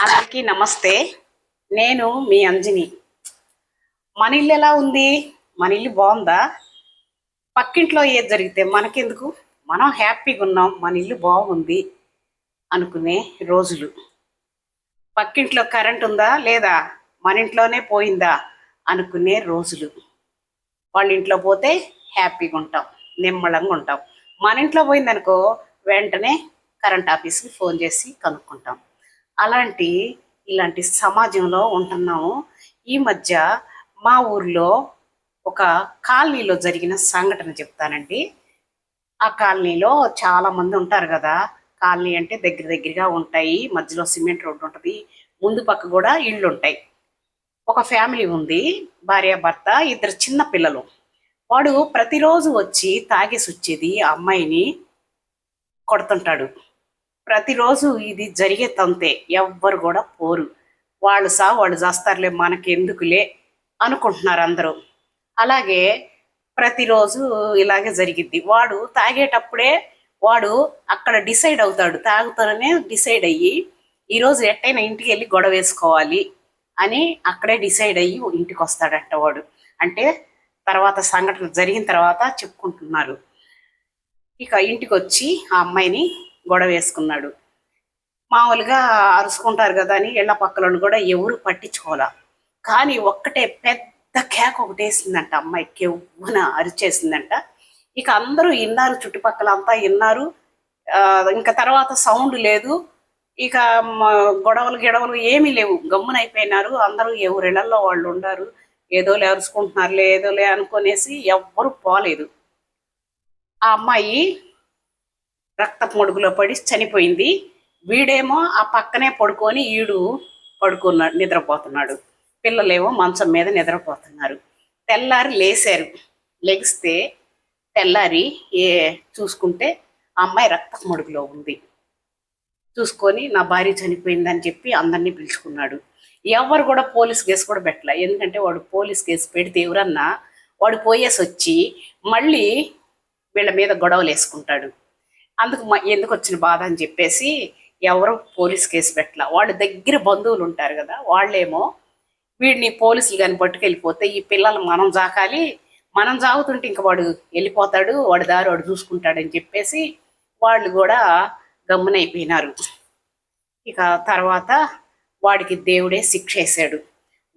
అందరికీ నమస్తే. నేను మీ అంజని. మన ఇల్లు ఎలా ఉంది? మన ఇల్లు బాగుందా? పక్కింట్లో ఏది జరిగితే మనకెందుకు? మనం హ్యాపీగా ఉన్నాం మన ఇల్లు బాగుంది అనుకునే రోజులు. పక్కింట్లో కరెంట్ ఉందా లేదా? మన ఇంట్లోనే పోయిందా అనుకునే రోజులు. వాళ్ళ ఇంట్లో పోతే హ్యాపీగా ఉంటాం నిమ్మళంగా ఉంటాం. మన ఇంట్లో పోయిందనుకో వెంటనే కరెంట్ ఆఫీస్కి ఫోన్ చేసి కనుక్కుంటాం. అలాంటి ఇలాంటి సమాజంలో ఉంటున్నాము. ఈ మధ్య మా ఊర్లో ఒక కాలనీలో జరిగిన సంఘటన చెప్తానండి. ఆ కాలనీలో చాలా మంది ఉంటారు కదా. కాలనీ అంటే దగ్గర దగ్గరగా ఉంటాయి. మధ్యలో సిమెంట్ రోడ్డు ఉంటుంది. ముందు పక్క కూడా ఇళ్ళు ఉంటాయి. ఒక ఫ్యామిలీ ఉంది. భార్య భర్త ఇద్దరు చిన్న పిల్లలు. వాడు ప్రతిరోజు వచ్చి తాగేసి వచ్చేది ఆ అమ్మాయిని కొడుతుంటాడు. ప్రతిరోజు ఇది జరిగే తంతే. ఎవ్వరు కూడా పోరు. వాళ్ళు సా వాళ్ళు చేస్తారులే మనకెందుకులే అనుకుంటున్నారు అందరూ అలాగే ప్రతిరోజు ఇలాగే జరిగిద్ది. వాడు తాగేటప్పుడే వాడు అక్కడ డిసైడ్ అవుతాడు. తాగుతాననే డిసైడ్ అయ్యి ఈరోజు ఎట్టయినా ఇంటికి వెళ్ళి గొడవ వేసుకోవాలి అని అక్కడే డిసైడ్ అయ్యి ఇంటికి వస్తాడంట వాడు. అంటే తర్వాత సంఘటన జరిగిన తర్వాత చెప్పుకుంటున్నారు. ఇక ఇంటికి వచ్చి ఆ అమ్మాయిని గొడవ వేసుకున్నాడు. మామూలుగా అరుచుకుంటారు కదా అని ఇళ్ళ పక్కలను కూడా ఎవరు పట్టించుకోవాలా. కానీ ఒక్కటే పెద్ద కేక ఒకటి వేసిందంట అమ్మాయి కెవ్వున అరిచేసిందంట. ఇక అందరూ విన్నారు చుట్టుపక్కల అంతా విన్నారు ఆ, ఇంకా తర్వాత సౌండ్ లేదు. ఇక గొడవలు గిడవలు ఏమీ లేవు. గమ్మునైపోయినారు అందరూ ఎవరిళ్ళలో వాళ్ళు ఉండారు. ఏదోలే అరుచుకుంటున్నారులే ఏదోలే అనుకునేసి ఎవ్వరు పోలేదు. ఆ అమ్మాయి రక్తపు మడుగులో పడి చనిపోయింది. వీడేమో ఆ పక్కనే పడుకొని ఈడు పడుకున్నాడు నిద్రపోతున్నాడు. పిల్లలేమో మంచం మీద నిద్రపోతున్నారు. తెల్లారి లేశారు. లెగిస్తే తెల్లారి ఏ చూసుకుంటే ఆ అమ్మాయి రక్తపు మడుగులో ఉంది. చూసుకొని నా భార్య చనిపోయిందని చెప్పి అందరినీ పిలుచుకున్నాడు. ఎవరు కూడా పోలీస్ కేసు కూడా పెట్టలే. ఎందుకంటే వాడు పోలీస్ కేసు పెడితే ఎవరన్నా వాడు పోయేసి వచ్చి మళ్ళీ వీళ్ళ మీద గొడవలు వేసుకుంటాడు అందుకు మ- ఎందుకు వచ్చిన బాధ అని చెప్పేసి ఎవరు పోలీస్ కేసు పెట్టాల. వాళ్ళ దగ్గర బంధువులు ఉంటారు కదా వాళ్ళేమో వీడిని పోలీసులు కానీ పట్టుకెళ్ళిపోతే ఈ పిల్లలు మనం జాకాలి మనం జాగుతుంటే ఇంక వాడు వెళ్ళిపోతాడు వాడి దారి వాడు చూసుకుంటాడని చెప్పేసి వాళ్ళు కూడా గమ్మునైపోయినారు. ఇక తర్వాత వాడికి దేవుడే శిక్ష వేశాడు.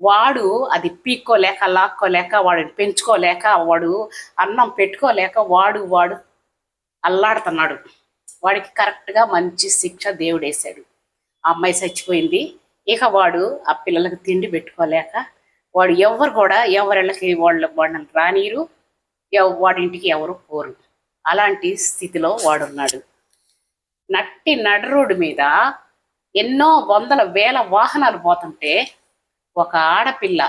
వాడు అది పీక్కోలేక లాక్కోలేక వాడిని పెంచుకోలేక వాడు అన్నం పెట్టుకోలేక వాడు వాడు అల్లాడుతున్నాడు. వాడికి కరెక్ట్గా మంచి శిక్ష దేవుడు వేసాడు ఆ అమ్మాయి చచ్చిపోయింది. ఇక వాడు ఆ పిల్లలకు తిండి పెట్టుకోలేక వాడు ఎవరు కూడా ఎవరిళ్ళకి వాళ్ళ వాళ్ళని రానీరు వాడింటికి ఎవరు పోరు. అలాంటి స్థితిలో వాడున్నాడు. నట్టి నడు రోడ్డు మీద ఎన్నో వందల వేల వాహనాలు పోతుంటే ఒక ఆడపిల్ల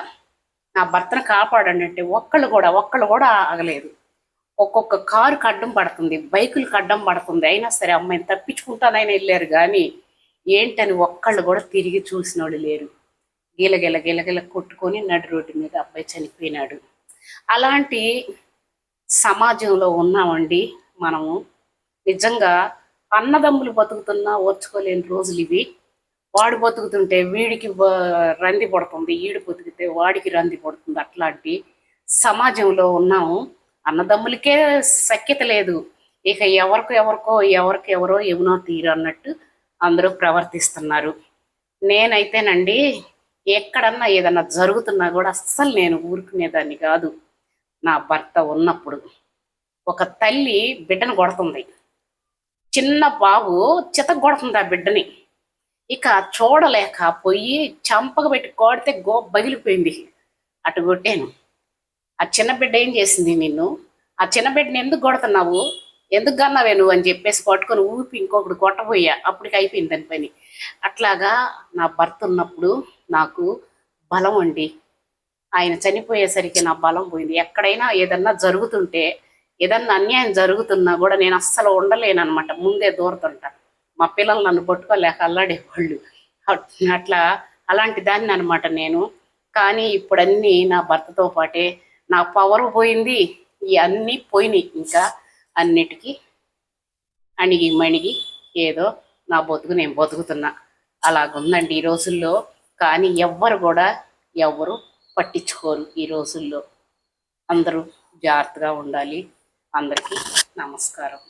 నా భర్తను కాపాడండి అంటే ఒక్కళ్ళు కూడా ఒక్కళ్ళు కూడా ఆగలేదు. ఒక్కొక్క కారు కడ్డం పడుతుంది బైకులు కడ్డం పడుతుంది. అయినా సరే అమ్మాయిని తప్పించుకుంటానైనా వెళ్ళారు కానీ ఏంటని ఒక్కళ్ళు కూడా తిరిగి చూసిన వాళ్ళు లేరు. గిలగిల గిలగిల కొట్టుకొని నడి రోడ్డు మీద అబ్బాయి చనిపోయినాడు. అలాంటి సమాజంలో ఉన్నామండి మనము. నిజంగా అన్నదమ్ములు బతుకుతున్నా ఓర్చుకోలేని రోజులు ఇవి. వాడు బతుకుతుంటే వీడికి రంది పడుతుంది ఈడు బతుకుతే వాడికి రంది పడుతుంది అట్లాంటి సమాజంలో ఉన్నాము. అన్నదమ్ములకే సఖ్యత లేదు. ఇక ఎవరికో ఎవరికో ఎవరికి ఎవరో ఎవనో తీరు అన్నట్టు అందరూ ప్రవర్తిస్తున్నారు. నేనైతేనండి ఎక్కడన్నా ఏదన్నా జరుగుతున్నా కూడా అస్సలు నేను ఊరుకునేదాన్ని కాదు. నా భర్త ఉన్నప్పుడు ఒక తల్లి బిడ్డను కొడుతుంది. చిన్న బాబు చిత కొడుతుంది ఆ బిడ్డని. ఇక చూడలేక పోయి చంపక పెట్టి కొడితే గో బగిలిపోయింది. అటు కొట్టాను. ఆ చిన్న బిడ్డ ఏం చేసింది నిన్ను? ఆ చిన్న బిడ్డని ఎందుకు కొడుతున్నావు? ఎందుకు కన్నావే నువ్వు అని చెప్పేసి పట్టుకొని ఊపి ఇంకొకటి కొట్టబోయా. అప్పటికి అయిపోయింది దాని పని. అట్లాగా నా భర్త ఉన్నప్పుడు నాకు బలం అండి. ఆయన చనిపోయేసరికి నా బలం పోయింది. ఎక్కడైనా ఏదన్నా జరుగుతుంటే ఏదన్నా అన్యాయం జరుగుతున్నా కూడా నేను అస్సలు ఉండలేనమాట ముందే దూరతుంటా. మా పిల్లలు నన్ను పట్టుకోలేక అల్లాడేవాళ్ళు. అట్లా అలాంటి దాన్ని అనమాట నేను. కానీ ఇప్పుడన్నీ నా భర్తతో పాటే నా పవర్ పోయింది ఈ అన్నీ పోయినాయి. ఇంకా అన్నిటికీ అణిగి మణిగి ఏదో నా బతుకు నేను బతుకుతున్నా. అలాగుందండి ఈ రోజుల్లో. కానీ ఎవ్వరు కూడా ఎవ్వరు పట్టించుకోరు ఈ రోజుల్లో. అందరూ జాగ్రత్తగా ఉండాలి. అందరికీ నమస్కారం.